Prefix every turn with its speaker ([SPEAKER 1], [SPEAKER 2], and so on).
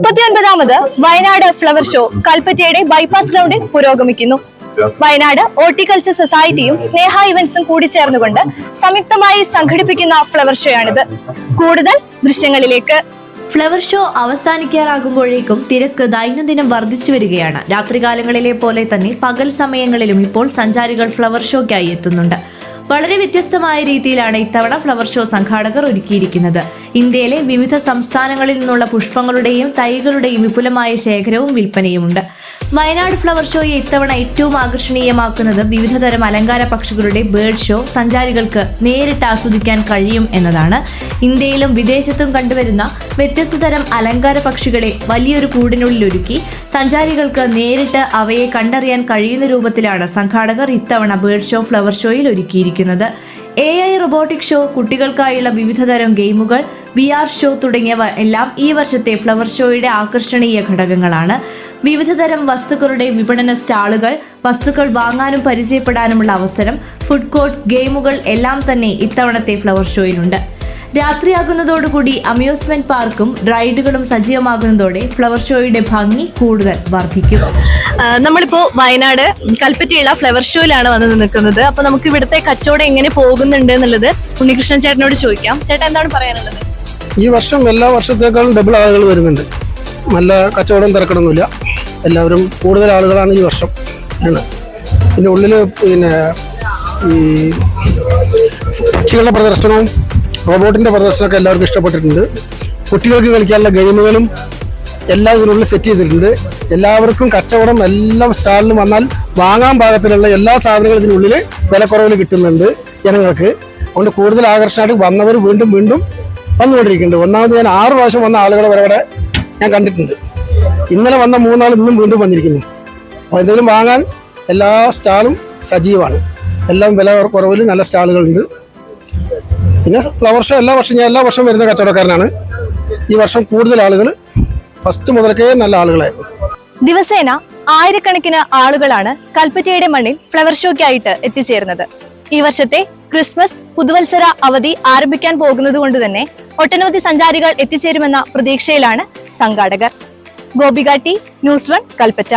[SPEAKER 1] മുപ്പത്തിയൊൻപതാമത് Wayanad flower show കൽപ്പറ്റയുടെ bypass ഗ്രൗണ്ടിൽ പുരോഗമിക്കുന്നു. വയനാട് ഓർട്ടിക്കൾച്ചർ സൊസൈറ്റിയും സ്നേഹ ഇവന്റ്സും കൂടി ചേർന്നുകൊണ്ട് സംയുക്തമായി സംഘടിപ്പിക്കുന്ന ഫ്ലവർ ഷോയാണിത് കൂടുതൽ ദൃശ്യങ്ങളിലേക്ക്.
[SPEAKER 2] ഫ്ലവർ ഷോ അവസാനിക്കാറാകുമ്പോഴേക്കും തിരക്ക് ദൈനംദിനം വർദ്ധിച്ചു വരികയാണ്. രാത്രികാലങ്ങളിലെ പോലെ തന്നെ പകൽ സമയങ്ങളിലും ഇപ്പോൾ സഞ്ചാരികൾ ഫ്ലവർ ഷോയ്ക്കായി എത്തുന്നുണ്ട്. വളരെ വ്യത്യസ്തമായ രീതിയിലാണ് ഇത്തവണ ഫ്ലവർ ഷോ സംഘാടകർ ഒരുക്കിയിരിക്കുന്നത്. ഇന്ത്യയിലെ വിവിധ സംസ്ഥാനങ്ങളിൽ നിന്നുള്ള പുഷ്പങ്ങളുടെയും തൈകളുടെയും വിപുലമായ ശേഖരവും വിൽപ്പനയുമുണ്ട്. വയനാട് ഫ്ലവർ ഷോയെ ഇത്തവണ ഏറ്റവും ആകർഷണീയമാക്കുന്നത് വിവിധതരം അലങ്കാര പക്ഷികളുടെ ബേർഡ് ഷോ സഞ്ചാരികൾക്ക് നേരിട്ട് ആസ്വദിക്കാൻ കഴിയും എന്നതാണ്. ഇന്ത്യയിലും വിദേശത്തും കണ്ടുവരുന്ന വ്യത്യസ്ത തരം അലങ്കാര പക്ഷികളെ വലിയൊരു കൂടിനുള്ളിൽ ഒരുക്കി സഞ്ചാരികൾക്ക് നേരിട്ട് അവയെ കണ്ടറിയാൻ കഴിയുന്ന രൂപത്തിലാണ് സംഘാടകർ ഇത്തവണ ബേർഡ് ഷോ ഫ്ലവർ ഷോയിൽ ഒരുക്കിയിരിക്കുന്നത്. എ ഐ റോബോട്ടിക് ഷോ കുട്ടികൾക്കായുള്ള വിവിധതരം ഗെയിമുകൾ വി ആർ ഷോ തുടങ്ങിയവ എല്ലാം ഈ വർഷത്തെ ഫ്ലവർ ഷോയുടെ ആകർഷണീയ ഘടകങ്ങളാണ്. വിവിധതരം വസ്തുക്കളുടെ വിപണന സ്റ്റാളുകൾ വസ്തുക്കൾ വാങ്ങാനും പരിചയപ്പെടാനുമുള്ള അവസരം ഫുഡ് കോർട്ട് ഗെയിമുകൾ എല്ലാം തന്നെ ഇത്തവണത്തെ ഫ്ലവർ ഷോയിലുണ്ട്. രാത്രിയാകുന്നതോടുകൂടി അമ്യൂസ്മെന്റ് പാർക്കും റൈഡുകളും സജീവമാകുന്നതോടെ ഫ്ലവർ ഷോയുടെ ഭംഗി കൂടുതൽ വർദ്ധിക്കും.
[SPEAKER 1] നമ്മളിപ്പോ വയനാട് കൽപ്പറ്റയുള്ള ഫ്ലവർ ഷോയിലാണ് വന്ന് നിൽക്കുന്നത്. അപ്പൊ നമുക്ക് ഇവിടുത്തെ കച്ചവടം എങ്ങനെ പോകുന്നുണ്ട് എന്നുള്ളത് ഉണ്ണികൃഷ്ണൻ ചേട്ടനോട് ചോദിക്കാം. ചേട്ടൻ എന്താണ് പറയാനുള്ളത്?
[SPEAKER 3] ഈ വർഷം എല്ലാ വർഷത്തേക്കാളും ഡബിൾ ആളുകൾ വരുന്നുണ്ട്. നല്ല കച്ചവടം തിരക്കണമൊന്നുമില്ല എല്ലാവരും കൂടുതൽ ആളുകളാണ് ഈ വർഷം വരുന്നത്. പിന്നെ ഉള്ളിൽ പിന്നെ ഈ പക്ഷികളുടെ പ്രദർശനവും റോബോട്ടിന്റെ പ്രദർശനമൊക്കെ എല്ലാവർക്കും ഇഷ്ടപ്പെട്ടിട്ടുണ്ട്. കുട്ടികൾക്ക് കളിക്കാനുള്ള ഗെയിമുകളും എല്ലാ ഇതിനുള്ളിൽ സെറ്റ് ചെയ്തിട്ടുണ്ട്. എല്ലാവർക്കും കച്ചവടം എല്ലാ സ്റ്റാളിലും വന്നാൽ വാങ്ങാൻ പാകത്തിലുള്ള എല്ലാ സാധനങ്ങളും ഇതിനുള്ളിൽ വിലക്കുറവിൽ കിട്ടുന്നുണ്ട് ജനങ്ങൾക്ക്. അതുകൊണ്ട് കൂടുതൽ ആകർഷണമായിട്ട് വന്നവർ വീണ്ടും വീണ്ടും വന്നുകൊണ്ടിരിക്കുന്നുണ്ട്. ഒന്നാമത് ഞാൻ ആറ് പ്രാവശ്യം വന്ന ആളുകളെ വരവിടെ ഞാൻ കണ്ടിട്ടുണ്ട്. ഇന്നലെ വന്ന മൂന്നാൾ ഇന്നും വീണ്ടും വന്നിരിക്കുന്നു. അപ്പോൾ എന്തെങ്കിലും വാങ്ങാൻ എല്ലാ സ്റ്റാളും സജീവമാണ്. എല്ലാം വില കുറവിൽ നല്ല സ്റ്റാളുകളുണ്ട്. പിന്നെ ഫ്ലവർ ഷോ എല്ലാ വർഷവും ഞാൻ എല്ലാ വർഷവും വരുന്ന കച്ചവടക്കാരനാണ്. ഈ വർഷം കൂടുതൽ ആളുകൾ ഫസ്റ്റ് മുതൽക്കേ നല്ല ആളുകളായിരുന്നു.
[SPEAKER 1] ദിവസേന ആയിരക്കണക്കിന് ആളുകളാണ് കൽപ്പറ്റയുടെ മണ്ണിൽ ഫ്ലവർ ഷോയ്ക്കായിട്ട് എത്തിച്ചേരുന്നത് ഈ വർഷത്തെ ക്രിസ്മസ് പുതുവത്സര അവധി ആരംഭിക്കാൻ പോകുന്നത് കൊണ്ട് തന്നെ ഒട്ടനവധി സഞ്ചാരികൾ എത്തിച്ചേരുമെന്ന പ്രതീക്ഷയിലാണ് സംഘാടകർ. Gopika T news one Kalpetta.